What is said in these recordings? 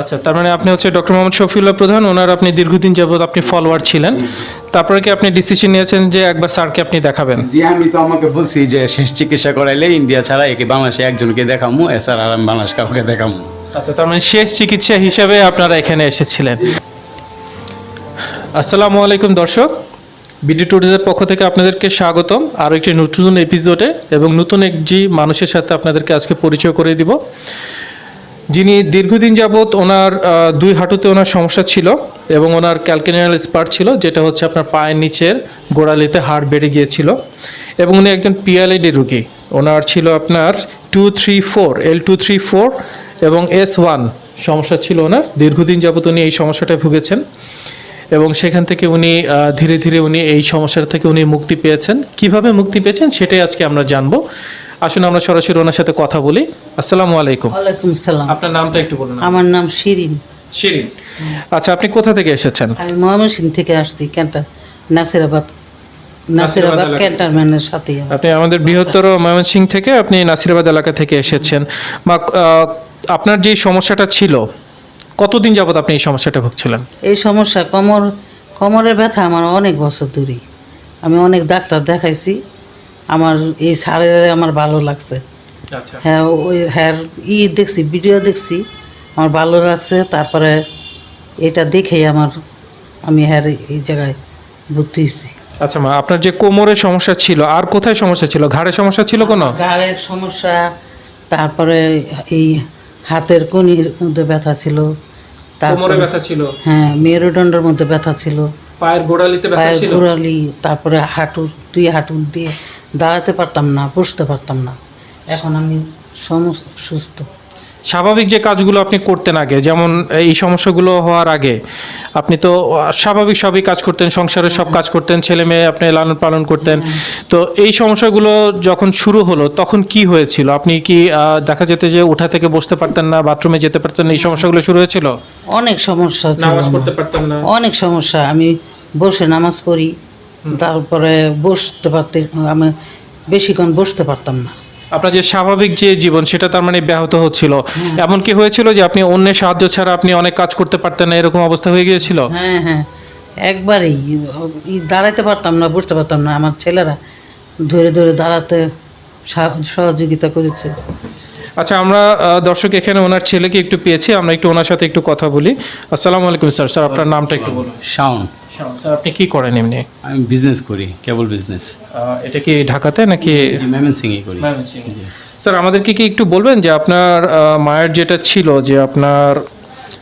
আচ্ছা তার মানে আপনি হচ্ছে ডক্টর মোহাম্মদ শফিউল্লাহ প্রধান ওনার আপনি দীর্ঘদিন যাবত আপনি ফলোয়ার ছিলেন। তারপরে কি আপনি ডিসিশন নিয়েছেন যে একবার স্যারকে আপনি দেখাবেন? জি আমি তো আমাকে বলছি যে শেষ চিকিৎসা করাইলে ইন্ডিয়া ছাড়া একে বাংলাদেশে একজনকে দেখামু এছাড়া আর আমি বাংলাদেশ কাউকে দেখামু। আচ্ছা তার মানে শেষ চিকিৎসা হিসাবে আপনারা এখানে এসেছিলেন। আসসালামু আলাইকুম দর্শক বিডি টুরিজের পক্ষ থেকে আপনাদেরকে স্বাগতম। আরও একটি নতুন এপিসোডে এবং নতুন একটি মানুষের সাথে আপনাদেরকে আজকে পরিচয় করে দিব। যিনি দীর্ঘদিন যাবৎ ওনার দুই হাঁটুতে ওনার সমস্যা ছিল এবং ওনার ক্যালকেনিয়াল স্পার ছিল, যেটা হচ্ছে আপনার পায়ের নিচের গোড়ালিতে হাড় বেড়ে গিয়েছিল। এবং উনি একজন পিএলআইডি রুগী। ওনার ছিল আপনার two three four L two three four এবং এস ওয়ান সমস্যা ছিল ওনার। দীর্ঘদিন যাবৎ উনি এই সমস্যাটায় ভুগেছেন। এবং সেখান থেকে উনি ধীরে ধীরে উনি এই সমস্যার থেকে উনি মুক্তি পেয়েছেন। কীভাবে মুক্তি পেয়েছেন সেটাই আজকে আমরা জানব। আসুন আমরা সরাসরি ওনার সাথে কথা বলি। আসসালামু আলাইকুম। ওয়ালাইকুম সালাম। আপনার নামটা একটু বলুন। আমার নাম শিরিন। শিরিন। আচ্ছা আপনি কোথা থেকে এসেছেন? আমি ময়মনসিং থেকে আসছি ক্যান্টার নাসিরাবাদ নাসিরাবাদ এলাকা। ক্যান্টারম্যানের সাথে আপনি আমাদের বৃহত্তর ময়মনসিং থেকে আপনি নাসিরাবাদ এলাকা থেকে এসেছেন। বা আপনার যে সমস্যাটা ছিল কতদিন যাবত আপনি এই সমস্যাটা ভুগছিলেন? এই সমস্যা কোমর কোমরের ব্যথা আমার অনেক বছর ধরেই। আমি অনেক ডাক্তার দেখাইছি আমার এই সারের আমার ভালো লাগছে। আচ্ছা। হ্যাঁ ওই হ্যাঁ ই দেখছি ভিডিও দেখছি আমার ভালো লাগছে তারপরে এটা দেখেই আমার আমি হ্যাঁ এই জায়গায় ভর্তি হয়েছি। আচ্ছা মা আপনার যে কোমরের সমস্যা ছিল আর কোথায় সমস্যা ছিল? ঘাড়ের সমস্যা ছিল কোনো? ঘাড়ের সমস্যা তারপরে এই হাতের কনির মধ্যে ব্যথা ছিল কোমরে তারপরে ব্যথা ছিল? হ্যাঁ মেরুদণ্ডের মধ্যে ব্যথা ছিল। পায়ের গোড়ালিতে ব্যথা পায়ের ছিল? গোড়ালি তারপরে হাঁটু দুই হাঁটু দিয়ে দাঁড়াতে পারতাম না বসতে পারতাম না। এখন আমি সমস্ত সুস্থ। স্বাভাবিক যে কাজগুলো আপনি করতেন আগে যেমন এই সমস্যাগুলো হওয়ার আগে আপনি তো স্বাভাবিক সবই কাজ করতেন সংসারের সব কাজ করতেন ছেলে মেয়ে আপনি লালন পালন করতেন। তো এই সমস্যাগুলো যখন শুরু হলো তখন কি হয়েছিল? আপনি কি দেখা যেত যে উঠা থেকে বসতে পারতেন না বাথরুমে যেতে পারতেন না এই সমস্যাগুলো শুরু হয়েছিল? অনেক সমস্যা ছিল নামাজ পড়তে পারতেন না। অনেক সমস্যা আমি বসে নামাজ পড়ি তারপরে বসতে পারতে আমি বেশিক্ষণ বসতে পারতাম না। আপনার যে স্বাভাবিক যে জীবন সেটা তার মানে ব্যাহত হচ্ছিল। এমন কি হয়েছিল যে আপনি অন্যের সাহায্য ছাড়া আপনি অনেক কাজ করতে পারতেন না এরকম অবস্থা হয়ে গিয়েছিল? হ্যাঁ হ্যাঁ। একবারেই ই দাঁড়াতে পারতাম না বসতে পারতাম না। আমার ছেলেরা ধরে ধরে দাঁড়াতে সহযোগিতা করেছে। আচ্ছা আমরা দর্শক এখানে ওনার ছেলেকে একটু পেয়েছি। আমরা একটু ওনার সাথে একটু কথা বলি। আসসালামু আলাইকুম স্যার। স্যার আপনার নামটা একটু বলুন। শাওন। স্যার আপনি কি করেন এমনি? আমি বিজনেস করি কেবল বিজনেস এটা কি ঢাকাতে নাকি? মেমেন সিংই করি। জি। স্যার আমাদেরকে কি একটু বলবেন যে আপনার মায়ের যেটা ছিল যে আপনার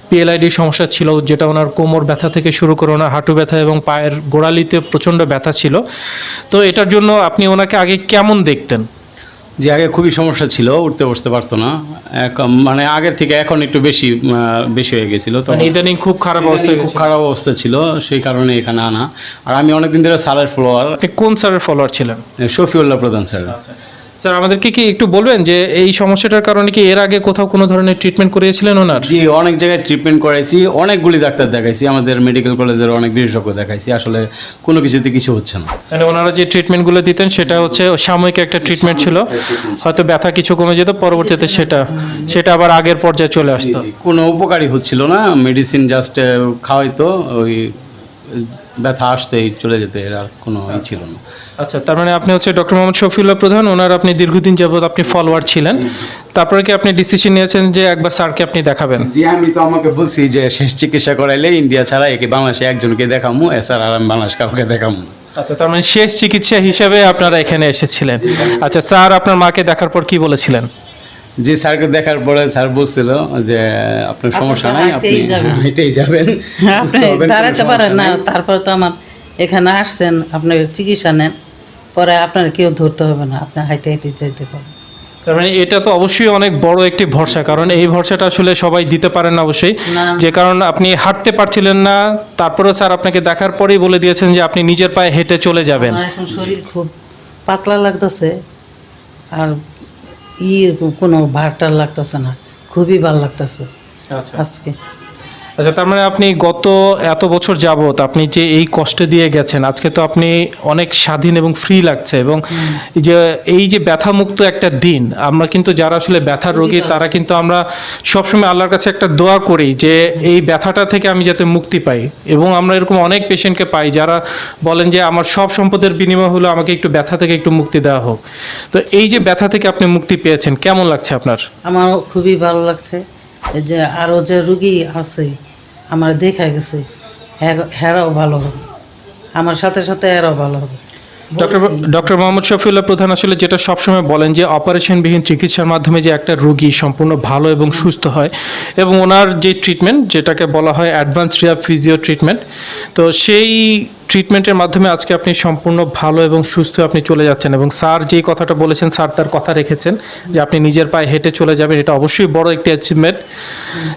পিএলআইডি সমস্যা ছিল যেটা ওনার কোমর ব্যথা থেকে শুরু করে ওনার হাঁটু ব্যথা এবং পায়ের গোড়ালিতে প্রচণ্ড ব্যথা ছিল তো এটার জন্য আপনি ওনাকে আগে কেমন দেখতেন? যে আগে খুবই সমস্যা ছিল উঠতে বসতে পারতো না। এখন মানে আগের থেকে এখন একটু বেশি বেশি হয়ে গেছিল। তো মানে ইদানিং খুব খারাপ অবস্থা খুব খারাপ অবস্থা ছিল সেই কারণে এখানে আনা। আর আমি অনেকদিন ধরে স্যারের ফলোয়ার কোন স্যারের ফলোয়ার ছিলেন? শফিউল্লাহ প্রধান স্যার। স্যার আমাদেরকে কি একটু বলবেন যে এই সমস্যাটার কারণে কি এর আগে কোথাও কোনো ধরনের ট্রিটমেন্ট করিয়েছিলেন ওনার? জি অনেক জায়গায় ট্রিটমেন্ট করাইছি অনেকগুলি ডাক্তার দেখাইছি আমাদের মেডিকেল কলেজের অনেক বিশেষজ্ঞ দেখাইছি আসলে কোনো কিছুতে কিছু হচ্ছে না। মানে ওনারা যে ট্রিটমেন্টগুলো দিতেন সেটা হচ্ছে সাময়িক একটা ট্রিটমেন্ট ছিল হয়তো ব্যথা কিছু কমে যেত পরবর্তীতে সেটা সেটা আবার আগের পর্যায়ে চলে আসতো। কোনো উপকারী হচ্ছিল না মেডিসিন জাস্ট খাওয়াইতো ওই ব্যথা আসতেই চলে যেতে এর আর কোনো ই ছিল না। আচ্ছা তার মানে আপনি হচ্ছে ডক্টর মোহাম্মদ শফিউল্লাহ প্রধান ওনার আপনি দীর্ঘদিন যাবত আপনি ফলোয়ার ছিলেন। তারপরে কি আপনি ডিসিশন নিয়েছেন যে একবার স্যারকে আপনি দেখাবেন? জি আমি তো আমাকে বলছি যে শেষ চিকিৎসা করাইলে ইন্ডিয়া ছাড়া একে বাংলাদেশে একজনকে দেখামু এছাড়া আর আমি বাংলাদেশ কাউকে দেখামু আচ্ছা তার মানে শেষ চিকিৎসা হিসাবে আপনারা এখানে এসেছিলেন। আচ্ছা স্যার আপনার মাকে দেখার পর কি বলেছিলেন? যে স্যারকে দেখার পরে স্যার বলছিল যে আপনার সমস্যা নাই আপনি হেঁটেই যাবেন। আপনি দাঁড়াতে পারেন না। তারপর তো আমার এখানে আসছেন আপনার চিকিৎসা নেন পরে আপনার কেউ ধরতে হবে না আপনি হাইটে হাইটে যাইতে পারেন। তার মানে এটা তো অবশ্যই অনেক বড় একটি ভরসা কারণ এই ভরসাটা আসলে সবাই দিতে পারেন না অবশ্যই। যে কারণ আপনি হাঁটতে পারছিলেন না তারপরেও স্যার আপনাকে দেখার পরেই বলে দিয়েছেন যে আপনি নিজের পায়ে হেঁটে চলে যাবেন। এখন শরীর খুব পাতলা লাগতেছে আর ই কোনো ভারটার লাগতেছে না। খুবই ভালো লাগতেছে আচ্ছা। আজকে। আচ্ছা তার মানে আপনি গত এত বছর যাবত আপনি যে এই কষ্ট দিয়ে গেছেন আজকে তো আপনি অনেক স্বাধীন এবং ফ্রি লাগছে এবং এই যে এই যে ব্যথামুক্ত একটা দিন আমরা কিন্তু যারা আসলে ব্যথার রোগী তারা কিন্তু আমরা সবসময় আল্লাহর কাছে একটা দোয়া করি যে এই ব্যথাটা থেকে আমি যাতে মুক্তি পাই এবং আমরা এরকম অনেক পেশেন্টকে পাই যারা বলেন যে আমার সব সম্পদের বিনিময় হলো আমাকে একটু ব্যথা থেকে একটু মুক্তি দেওয়া হোক। তো এই যে ব্যথা থেকে আপনি মুক্তি পেয়েছেন কেমন লাগছে আপনার? আমার খুবই ভালো লাগছে। যে আরও যে রুগী আছে আমার দেখা গেছে হেরাও ভালো হবে। আমার সাথে সাথে এরাও ভালো হবে। ডক্টর ডক্টর মোহাম্মদ শফিউল্লাহ প্রধান আসলে যেটা সবসময় বলেন যে অপারেশনবিহীন চিকিৎসার মাধ্যমে যে একটা রোগী সম্পূর্ণ ভালো এবং সুস্থ হয় এবং ওনার যে ট্রিটমেন্ট যেটাকে বলা হয় অ্যাডভান্স রিয়া ফিজিও ট্রিটমেন্ট তো সেই ট্রিটমেন্টের মাধ্যমে আজকে আপনি সম্পূর্ণ ভালো এবং সুস্থ আপনি চলে যাচ্ছেন এবং স্যার যেই কথাটা বলেছেন স্যার তার কথা রেখেছেন যে আপনি নিজের পায়ে হেঁটে চলে যাবেন এটা অবশ্যই বড় একটি অ্যাচিভমেন্ট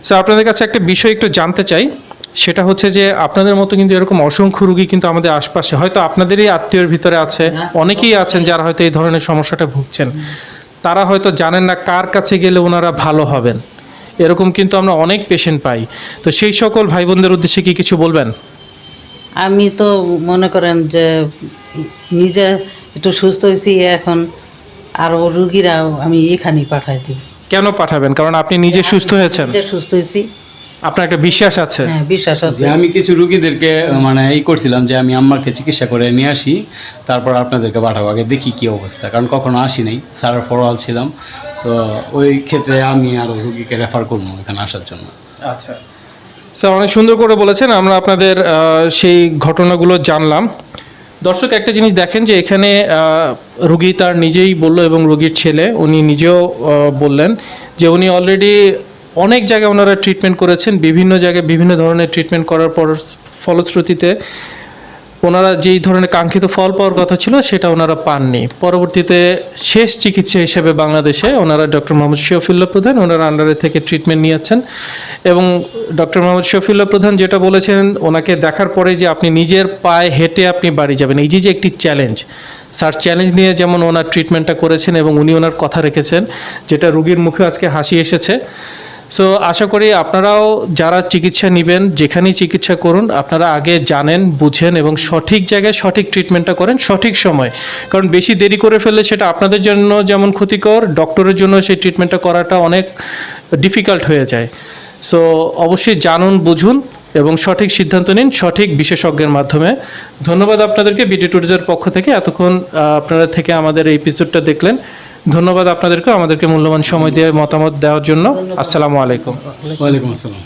স্যার আপনাদের কাছে একটা বিষয় একটু জানতে চাই সেটা হচ্ছে যে আপনাদের মতো কিন্তু এরকম অসংখ্য রুগী কিন্তু আমাদের আশপাশে হয়তো আপনাদেরই আত্মীয়ের ভিতরে আছে অনেকেই আছেন যারা হয়তো এই ধরনের সমস্যাটা ভুগছেন। তারা হয়তো জানেন না কার কাছে গেলে ওনারা ভালো হবেন। এরকম কিন্তু আমরা অনেক পেশেন্ট পাই। তো সেই সকল ভাই বোনদের উদ্দেশ্যে কি কিছু বলবেন? আমি তো মনে করেন যে নিজে একটু সুস্থ হয়েছি এখন আরও রুগীরাও আমি এখানেই পাঠাই দিই কেন পাঠাবেন? কারণ আপনি নিজে সুস্থ হয়েছেন। নিজে সুস্থ হয়েছি। আপনার একটা বিশ্বাস আছে? হ্যাঁ বিশ্বাস আছে। যে আমি কিছু রুগীদেরকে মানে এই করছিলাম যে আমি আম্মাকে চিকিৎসা করে নিয়ে আসি তারপর আপনাদেরকে পাঠাবো। আগে দেখি কি অবস্থা। কারণ কখনো আসি নাই স্যার ফরওয়াল ছিলাম। তো ওই ক্ষেত্রে আমি আরও রুগীকে রেফার করব এখানে আসার জন্য। আচ্ছা। স্যার, অনেক সুন্দর করে বলেছেন, আমরা আপনাদের সেই ঘটনাগুলো জানলাম। দর্শক, একটা জিনিস দেখেন যে এখানে রুগী তার নিজেই বলল এবং রুগীর ছেলে, উনি নিজেও বললেন যে উনি অলরেডি অনেক জায়গায় ওনারা ট্রিটমেন্ট করেছেন, বিভিন্ন জায়গায় বিভিন্ন ধরনের ট্রিটমেন্ট করার পর ফলশ্রুতিতে। ওনারা যেই ধরনের কাঙ্ক্ষিত ফল পাওয়ার কথা ছিল, সেটা ওনারা পাননি। পরবর্তীতে শেষ চিকিৎসা হিসেবে বাংলাদেশে ওনারা ডক্টর মোহাম্মদ শফিউল্লাহ প্রধান, ওনারা আন্ডারে থেকে ট্রিটমেন্ট নিয়েছেন। এবং ডক্টর মোহাম্মদ শফিউল্লাহ প্রধান যেটা বলেছেন, ওনাকে দেখার পরে যে আপনি নিজের পায়ে হেঁটে আপনি বাড়ি যাবেন। এই যে যে একটি চ্যালেঞ্জ স্যার চ্যালেঞ্জ নিয়ে যেমন ওনার ট্রিটমেন্টটা করেছেন এবং উনি ওনার কথা রেখেছেন, যেটা রুগীর মুখে আজকে হাসি এসেছে। সো আশা করি আপনারাও যারা চিকিৎসা নেবেন, যেখানেই চিকিৎসা করুন, আপনারা আগে জানেন, বুঝেন এবং সঠিক জায়গায় সঠিক ট্রিটমেন্টটা করেন সঠিক সময়। কারণ বেশি দেরি করে ফেললে সেটা আপনাদের জন্য যেমন ক্ষতিকর ডক্টরের জন্য সেই ট্রিটমেন্টটা করাটা অনেক ডিফিকাল্ট হয়ে যায়। সো অবশ্যই জানুন, বুঝুন এবং সঠিক সিদ্ধান্ত নিন, সঠিক বিশেষজ্ঞের মাধ্যমে। ধন্যবাদ আপনাদেরকে বিডি টুরিজের পক্ষ থেকে। এতক্ষণ আপনারা থেকে আমাদের এই এপিসোডটা দেখলেন। ধন্যবাদ আপনাদেরকে আমাদেরকে মূল্যবান সময় দিয়ে মতামত দেওয়ার জন্য। আসসালামু আলাইকুম। ওয়ালাইকুম আসসালাম।